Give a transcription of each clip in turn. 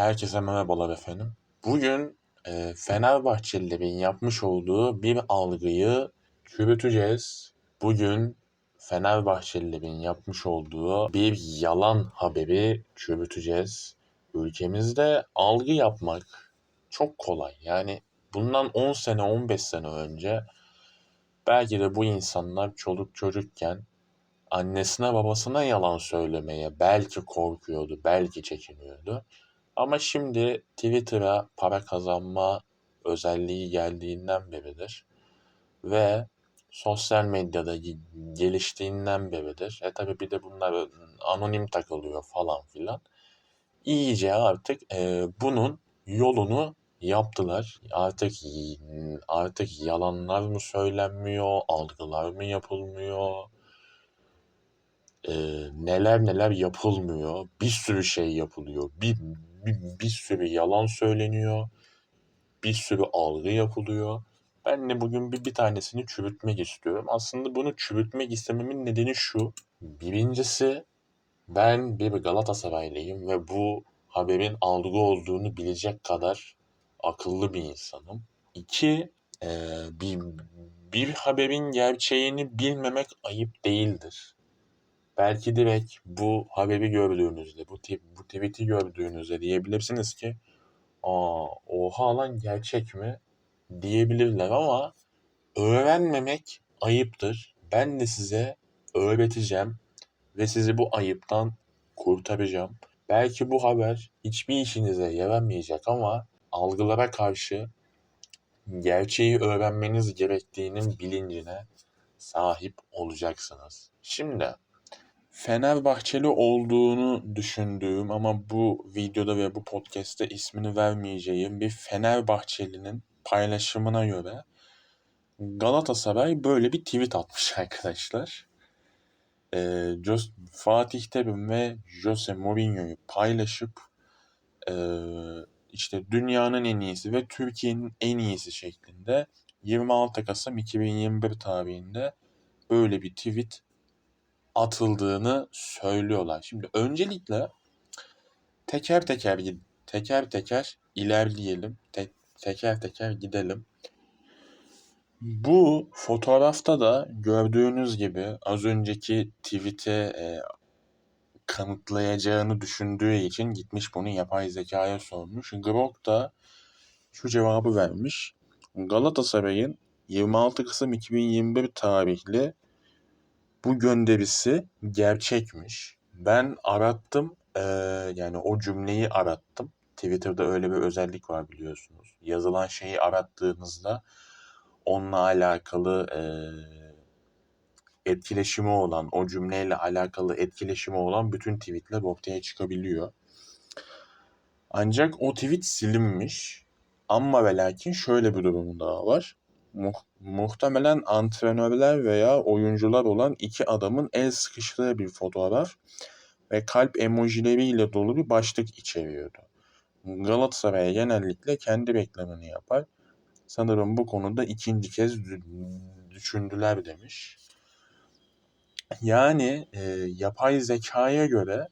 Herkese merhabalar efendim. Bugün e, Fenerbahçelilerin yapmış olduğu bir algıyı çürüteceğiz. Bugün Fenerbahçelilerin yapmış olduğu bir yalan haberi çürüteceğiz. Ülkemizde algı yapmak çok kolay. Yani bundan 10 sene 15 sene önce belki de bu insanlar çoluk çocukken annesine babasına yalan söylemeye belki korkuyordu, belki çekiniyordu. Ama şimdi Twitter'a para kazanma özelliği geldiğinden beridir ve sosyal medyada geliştiğinden beridir. E tabi bir de bunlar anonim takılıyor falan filan. İyice artık e, bunun yolunu yaptılar. Artık artık yalanlar mı söylenmiyor, algılar mı yapılmıyor? E, neler neler yapılmıyor. Bir sürü şey yapılıyor. Bir bir, bir sürü yalan söyleniyor. Bir sürü algı yapılıyor. Ben de bugün bir, bir tanesini çürütmek istiyorum. Aslında bunu çürütmek istememin nedeni şu. Birincisi ben bir Galatasaraylıyım ve bu haberin algı olduğunu bilecek kadar akıllı bir insanım. İki, e, bir, bir haberin gerçeğini bilmemek ayıp değildir. Belki direkt bu haberi gördüğünüzde, bu, bu tweet'i gördüğünüzde diyebilirsiniz ki aa oha lan gerçek mi diyebilirler ama öğrenmemek ayıptır. Ben de size öğreteceğim ve sizi bu ayıptan kurtaracağım. Belki bu haber hiçbir işinize yaramayacak ama algılara karşı gerçeği öğrenmeniz gerektiğinin bilincine sahip olacaksınız. Şimdi Fenerbahçeli olduğunu düşündüğüm ama bu videoda ve bu podcast'te ismini vermeyeceğim bir Fenerbahçelinin paylaşımına göre Galatasaray böyle bir tweet atmış arkadaşlar. Ee, Fatih Terim ve Jose Mourinho'yu paylaşıp e, işte dünyanın en iyisi ve Türkiye'nin en iyisi şeklinde 26 Kasım 2021 tarihinde böyle bir tweet atıldığını söylüyorlar. Şimdi öncelikle teker teker teker teker ilerleyelim. Te- teker teker gidelim. Bu fotoğrafta da gördüğünüz gibi az önceki tweet'e e, kanıtlayacağını düşündüğü için gitmiş bunu yapay zekaya sormuş. Grok da şu cevabı vermiş. Galatasaray'ın 26 Kasım 2021 tarihli bu gönderisi gerçekmiş. Ben arattım e, yani o cümleyi arattım. Twitter'da öyle bir özellik var biliyorsunuz. Yazılan şeyi arattığınızda onunla alakalı e, etkileşimi olan, o cümleyle alakalı etkileşimi olan bütün tweetler ortaya çıkabiliyor. Ancak o tweet silinmiş. Ama ve lakin şöyle bir durum daha var mu- muhtemelen antrenörler veya oyuncular olan iki adamın el sıkıştığı bir fotoğraf ve kalp emojileriyle dolu bir başlık içeriyordu. Galatasaray genellikle kendi reklamını yapar. Sanırım bu konuda ikinci kez düşündüler demiş. Yani e, yapay zekaya göre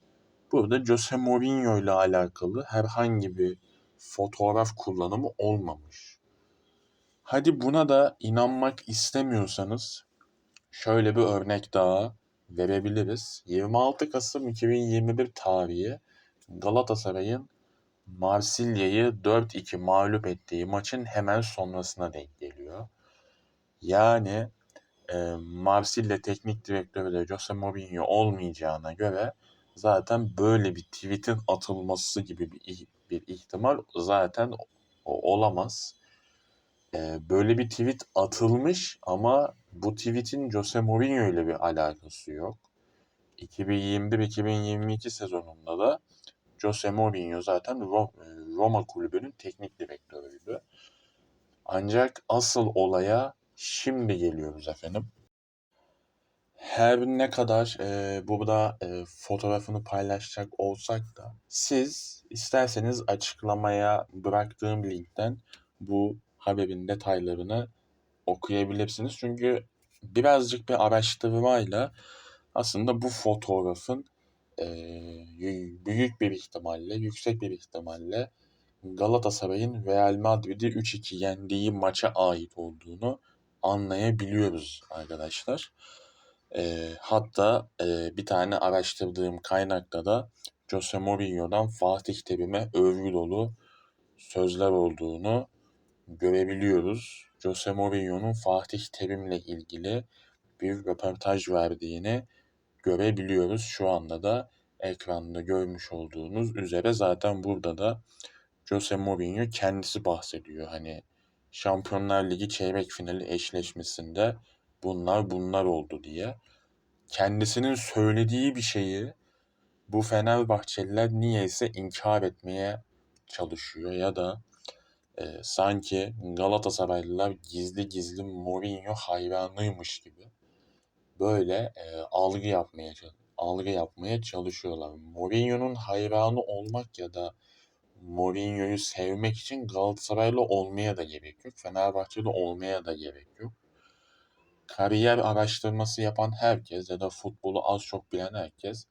burada Jose Mourinho ile alakalı herhangi bir fotoğraf kullanımı olmamış. Hadi buna da inanmak istemiyorsanız şöyle bir örnek daha verebiliriz. 26 Kasım 2021 tarihi Galatasaray'ın Marsilya'yı 4-2 mağlup ettiği maçın hemen sonrasına denk geliyor. Yani e, Marsilya teknik direktörü de Jose Mourinho olmayacağına göre zaten böyle bir tweet'in atılması gibi bir, bir ihtimal zaten olamaz e, böyle bir tweet atılmış ama bu tweetin Jose Mourinho ile bir alakası yok. 2021-2022 sezonunda da Jose Mourinho zaten Roma kulübünün teknik direktörüydü. Ancak asıl olaya şimdi geliyoruz efendim. Her ne kadar e, burada e, fotoğrafını paylaşacak olsak da siz isterseniz açıklamaya bıraktığım linkten bu haberin detaylarını okuyabilirsiniz. Çünkü birazcık bir araştırmayla aslında bu fotoğrafın eee, büyük bir ihtimalle, yüksek bir ihtimalle Galatasaray'ın Real Madrid'i 3-2 yendiği maça ait olduğunu anlayabiliyoruz arkadaşlar. Eee, hatta eee, bir tane araştırdığım kaynakta da Jose Mourinho'dan Fatih Terim'e övgü dolu sözler olduğunu görebiliyoruz. Jose Mourinho'nun Fatih Terim'le ilgili bir röportaj verdiğini görebiliyoruz. Şu anda da ekranda görmüş olduğunuz üzere zaten burada da Jose Mourinho kendisi bahsediyor. Hani Şampiyonlar Ligi çeyrek finali eşleşmesinde bunlar bunlar oldu diye. Kendisinin söylediği bir şeyi bu Fenerbahçeliler niyeyse inkar etmeye çalışıyor ya da e, sanki Galatasaraylılar gizli gizli Mourinho hayranıymış gibi böyle e, algı yapmaya algı yapmaya çalışıyorlar. Mourinho'nun hayranı olmak ya da Mourinho'yu sevmek için Galatasaraylı olmaya da gerek yok. Fenerbahçeli olmaya da gerek yok. Kariyer araştırması yapan herkes ya da futbolu az çok bilen herkes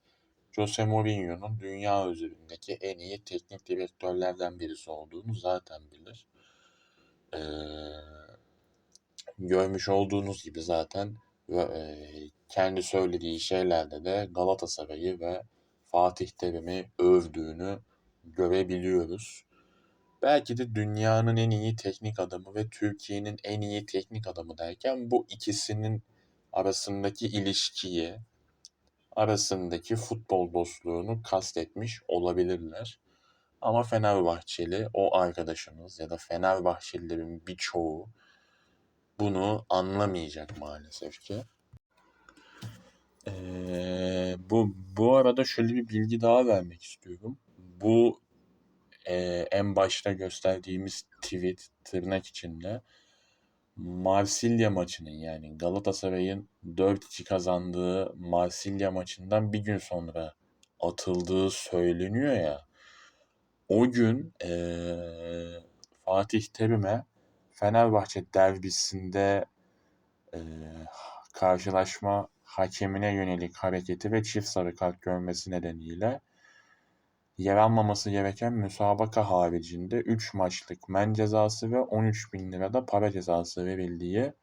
Jose Mourinho'nun dünya üzerindeki en iyi teknik direktörlerden birisi olduğunu zaten bilir. Ee, görmüş olduğunuz gibi zaten ve, e, kendi söylediği şeylerde de Galatasaray'ı ve Fatih Terim'i övdüğünü görebiliyoruz. Belki de dünyanın en iyi teknik adamı ve Türkiye'nin en iyi teknik adamı derken bu ikisinin arasındaki ilişkiyi, arasındaki futbol dostluğunu kastetmiş olabilirler. Ama Fenerbahçeli o arkadaşımız ya da Fenerbahçelilerin birçoğu bunu anlamayacak maalesef ki. Ee, bu bu arada şöyle bir bilgi daha vermek istiyorum. Bu e, en başta gösterdiğimiz tweet tırnak içinde Marsilya maçının yani Galatasaray'ın 4-2 kazandığı Marsilya maçından bir gün sonra atıldığı söyleniyor ya. O gün e, Fatih Terim'e Fenerbahçe derbisinde e, karşılaşma hakemine yönelik hareketi ve çift sarı kart görmesi nedeniyle yer almaması gereken müsabaka haricinde 3 maçlık men cezası ve 13 bin lirada para cezası verildiği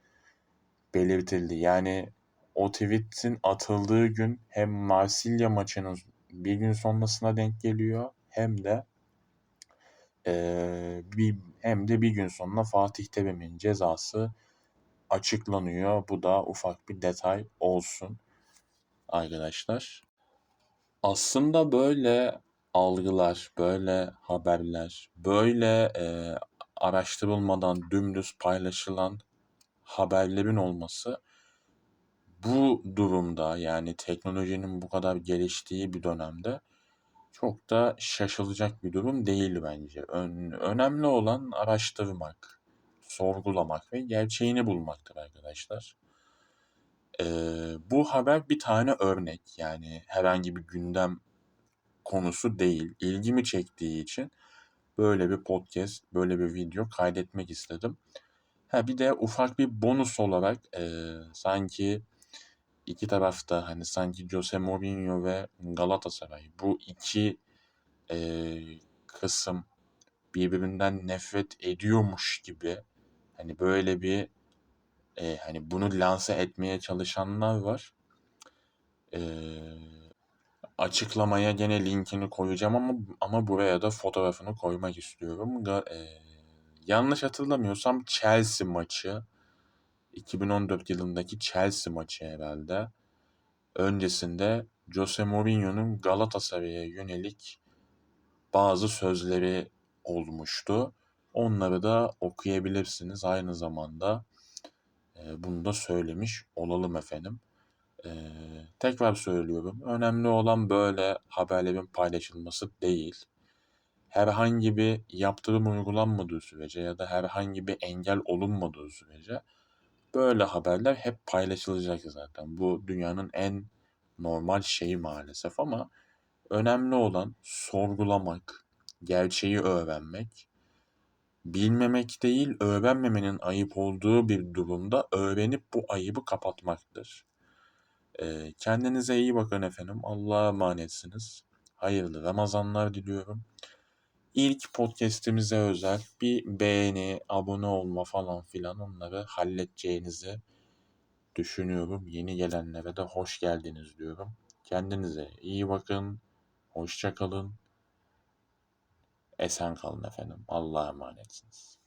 belirtildi. Yani o tweet'in atıldığı gün hem Marsilya maçının bir gün sonrasına denk geliyor hem de ee, bir, hem de bir gün sonra Fatih Terim'in cezası açıklanıyor. Bu da ufak bir detay olsun arkadaşlar. Aslında böyle algılar, böyle haberler, böyle e, araştırılmadan dümdüz paylaşılan haberlerin olması bu durumda yani teknolojinin bu kadar geliştiği bir dönemde çok da şaşılacak bir durum değil bence. Ön, önemli olan araştırmak, sorgulamak ve gerçeğini bulmaktır arkadaşlar. Ee, bu haber bir tane örnek yani herhangi bir gündem konusu değil. İlgimi çektiği için böyle bir podcast, böyle bir video kaydetmek istedim. Ha bir de ufak bir bonus olarak e, sanki iki tarafta hani sanki Jose Mourinho ve Galatasaray bu iki e, kısım birbirinden nefret ediyormuş gibi hani böyle bir e, hani bunu lanse etmeye çalışanlar var. E, açıklamaya gene linkini koyacağım ama ama buraya da fotoğrafını koymak istiyorum. E, yanlış hatırlamıyorsam Chelsea maçı 2014 yılındaki Chelsea maçı herhalde. Öncesinde Jose Mourinho'nun Galatasaray'a yönelik bazı sözleri olmuştu. Onları da okuyabilirsiniz. Aynı zamanda e, bunu da söylemiş olalım efendim. E, tekrar söylüyorum. Önemli olan böyle haberlerin paylaşılması değil. Herhangi bir yaptırım uygulanmadığı sürece ya da herhangi bir engel olunmadığı sürece böyle haberler hep paylaşılacak zaten. Bu dünyanın en normal şeyi maalesef ama önemli olan sorgulamak, gerçeği öğrenmek, bilmemek değil öğrenmemenin ayıp olduğu bir durumda öğrenip bu ayıbı kapatmaktır. Kendinize iyi bakın efendim. Allah'a emanetsiniz. Hayırlı Ramazanlar diliyorum. İlk podcast'imize özel bir beğeni, abone olma falan filan onları halledeceğinizi düşünüyorum. Yeni gelenlere de hoş geldiniz diyorum. Kendinize iyi bakın. Hoşça kalın. Esen kalın efendim. Allah'a emanetsiniz.